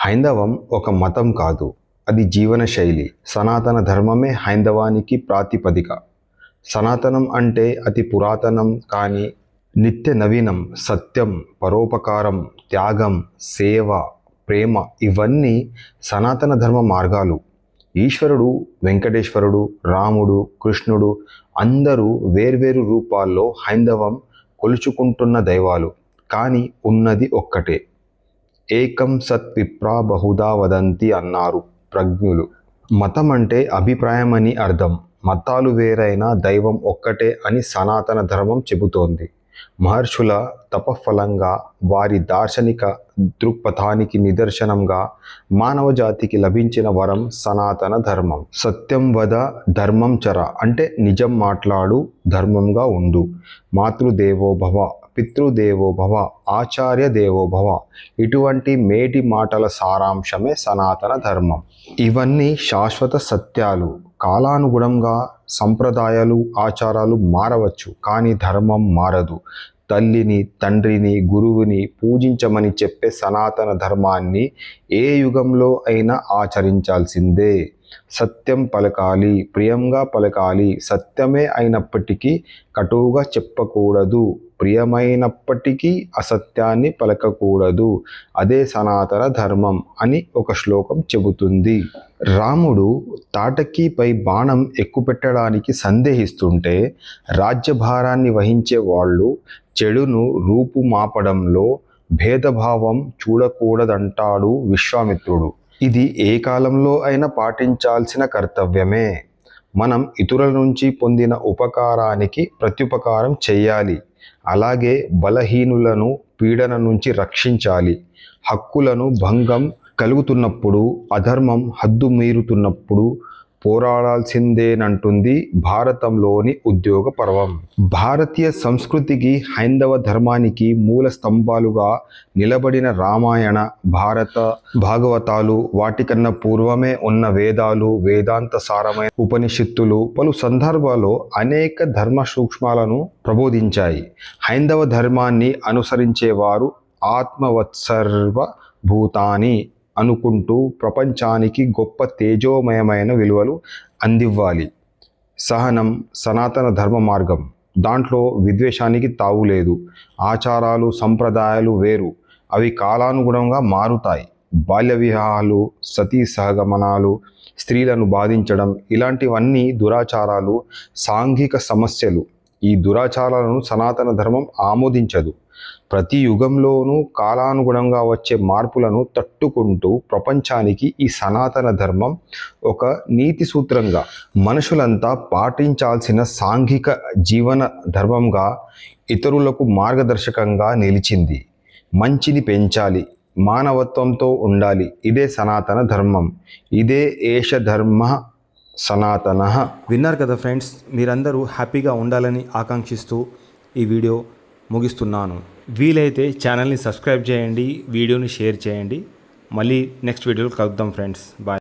హైందవం ఒక మతం కాదు. అది జీవన శైలి. సనాతన ధర్మమే హైందవానికి ప్రాతిపదిక. సనాతనం అంటే అతి పురాతనం కానీ నిత్య నవీనం సత్యం పరోపకారం త్యాగం సేవ ప్రేమ ఇవన్నీ సనాతన ధర్మ మార్గాలు. ఈశ్వరుడు వెంకటేశ్వరుడు రాముడు కృష్ణుడు అందరూ వేర్వేరు రూపాల్లో హైందవం కొలుచుకుంటున్న దైవాలు. కానీ ఉన్నది ఒక్కటే. ఏకం సత్ విప్రా బహుదా వదంతి అన్నారు ప్రజ్ఞులు. మతం అంటే అభిప్రాయం అని అర్థం. మతాలు వేరైనా దైవం ఒక్కటే అని సనాతన ధర్మం చెబుతోంది. మహర్షుల తపఫలంగా వారి దార్శనిక దృక్పథానికి నిదర్శనంగా మానవ జాతికి లభించిన వరం సనాతన ధర్మం. సత్యం వద ధర్మం చర అంటే నిజం మాట్లాడు ధర్మంగా ఉండు. మాతృదేవోభవ పితృదేవోభవ పితృదేవో భవ ఆచార్య దేవో భవ. ఇటువంటి మేటి మాటల సారాంశమే సనాతన ధర్మం. ఇవన్నీ శాశ్వత సత్యాలు. కాలానుగుణంగా సంప్రదాయాలు ఆచారాలు మారవచ్చు కానీ ధర్మం మారదు. తల్లిని తండ్రిని గురువుని పూజించమని చెప్పే సనాతన ధర్మాన్ని ఏ యుగంలో అయినా ఆచరించాల్సిందే. సత్యం పలకాలి ప్రియంగా పలకాలి. సత్యమే అయినప్పటికీ కటువుగా చెప్పకూడదు. ప్రియమైనప్పటికీ అసత్యాన్ని పలకకూడదు. అదే సనాతన ధర్మం అని ఒక శ్లోకం చెబుతుంది. రాముడు తాటకీపై బాణం ఎక్కుపెట్టడానికి సందేహిస్తుంటే రాజ్యభారాన్ని వహించే వాళ్ళు చెడును రూపుమాపడంలో భేదభావం చూడకూడదంటాడు విశ్వామిత్రుడు. ఇది ఏ కాలంలో అయినా పాటించాల్సిన కర్తవ్యమే. మనం ఇతరుల నుంచి పొందిన ఉపకారానికి ప్రత్యుపకారం చేయాలి. అలాగే బలహీనులను పీడన నుంచి రక్షించాలి. హక్కులను భంగం కలుగుతున్నప్పుడు అధర్మం హద్దు మీరుతున్నప్పుడు పోరాడాల్సిందేనంటుంది భారతంలోని ఉద్యోగ పర్వం. భారతీయ సంస్కృతికి హైందవ ధర్మానికి మూల స్తంభాలుగా నిలబడిన రామాయణ భారత భాగవతాలు వాటికన్నా పూర్వమే ఉన్న వేదాలు వేదాంత సారమైన ఉపనిషత్తులు పలు సందర్భాల్లో అనేక ధర్మ సూక్ష్మాలను ప్రబోధించాయి. హైందవ ధర్మాన్ని అనుసరించేవారు ఆత్మవత్సర్వ భూతాని అనుకుంటూ ప్రపంచానికి గొప్ప తేజోమయమైన విలువలు అందివ్వాలి. సహనం సనాతన ధర్మ మార్గం. దాంట్లో విద్వేషానికి తావు లేదు. ఆచారాలు సంప్రదాయాలు వేరు. అవి కాలానుగుణంగా మారుతాయి. బాల్య వివాహాలు సతీ సహగమనాలు స్త్రీలను బాధించడం ఇలాంటివన్నీ దురాచారాలు సాంఘిక సమస్యలు. ఈ దురాచారాలను సనాతన ధర్మం ఆమోదించదు. ప్రతి యుగంలోనూ కాలానుగుణంగా వచ్చే మార్పులను తట్టుకుంటూ ప్రపంచానికి ఈ సనాతన ధర్మం ఒక నీతి సూత్రంగా మనుషులంతా పాటించాల్సిన సాంఘిక జీవన ధర్మంగా ఇతరులకు మార్గదర్శకంగా నిలిచింది. మంచిని పెంచాలి మానవత్వంతో ఉండాలి. ఇదే సనాతన ధర్మం. ఇదే ఏష ధర్మ సనాతన. విన్నారు కదా ఫ్రెండ్స్ మీరందరూ హ్యాపీగా ఉండాలని ఆకాంక్షిస్తూ ఈ వీడియో ముగిస్తున్నాను. వీలైతే ఛానల్ని సబ్స్క్రైబ్ చేయండి వీడియోని షేర్ చేయండి. మళ్ళీ నెక్స్ట్ వీడియోలో కలుద్దాం ఫ్రెండ్స్. బాయ్.